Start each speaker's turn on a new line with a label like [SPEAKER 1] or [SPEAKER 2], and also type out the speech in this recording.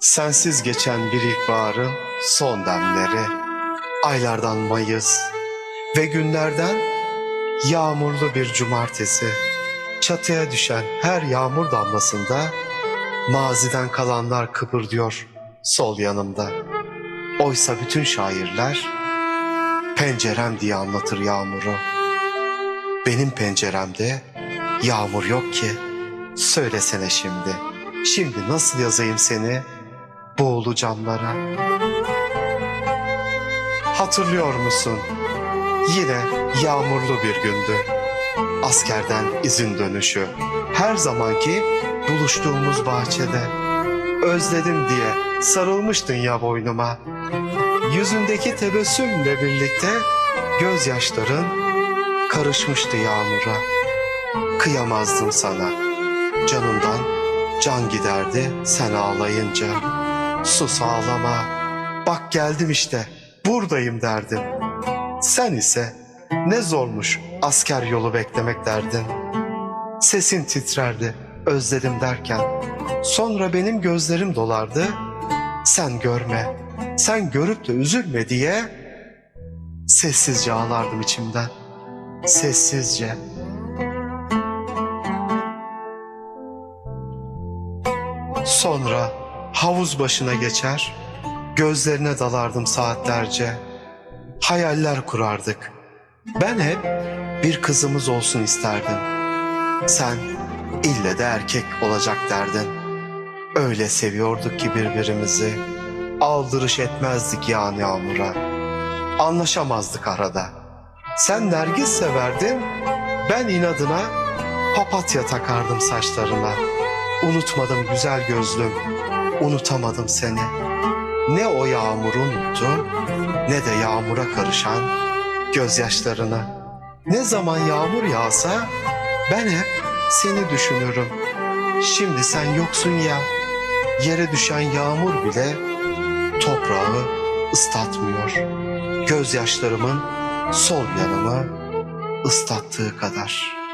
[SPEAKER 1] Sensiz geçen bir ilkbaharın son demleri, aylardan Mayıs ve günlerden yağmurlu bir cumartesi. Çatıya düşen her yağmur damlasında maziden kalanlar kıpırdıyor sol yanımda. Oysa bütün şairler pencerem diye anlatır yağmuru. Benim penceremde yağmur yok ki. Söylesene şimdi. Şimdi nasıl yazayım seni buğulu camlara? Hatırlıyor musun? Yine yağmurlu bir gündü. Askerden izin dönüşü. Her zamanki buluştuğumuz bahçede. Özledim diye sarılmıştın ya boynuma. Yüzündeki tebessümle birlikte gözyaşların karışmıştı yağmura. Kıyamazdım sana. Canımdan can giderdi sen ağlayınca. Sus ağlama. Bak geldim işte. Buradayım derdim. Sen ise ne zormuş asker yolu beklemek derdin. Sesin titrerdi özledim derken. Sonra benim gözlerim dolardı. Sen görme, sen görüp de üzülme diye sessizce ağlardım içimden. Sessizce. Sonra havuz başına geçer, gözlerine dalardım saatlerce. Hayaller kurardık. Ben hep bir kızımız olsun isterdim. Sen ille de erkek olacak derdin. Öyle seviyorduk ki birbirimizi. Aldırış etmezdik yani yağmura. Anlaşamazdık arada. Sen nergis severdin, ben inadına papatya takardım saçlarına. Unutmadım güzel gözlüm, unutamadım seni. Ne o yağmuru unuttum, ne de yağmura karışan gözyaşlarını. Ne zaman yağmur yağsa ben hep seni düşünürüm. Şimdi sen yoksun ya, yere düşen yağmur bile toprağı ıslatmıyor. Gözyaşlarımın sol yanımı ıslattığı kadar.''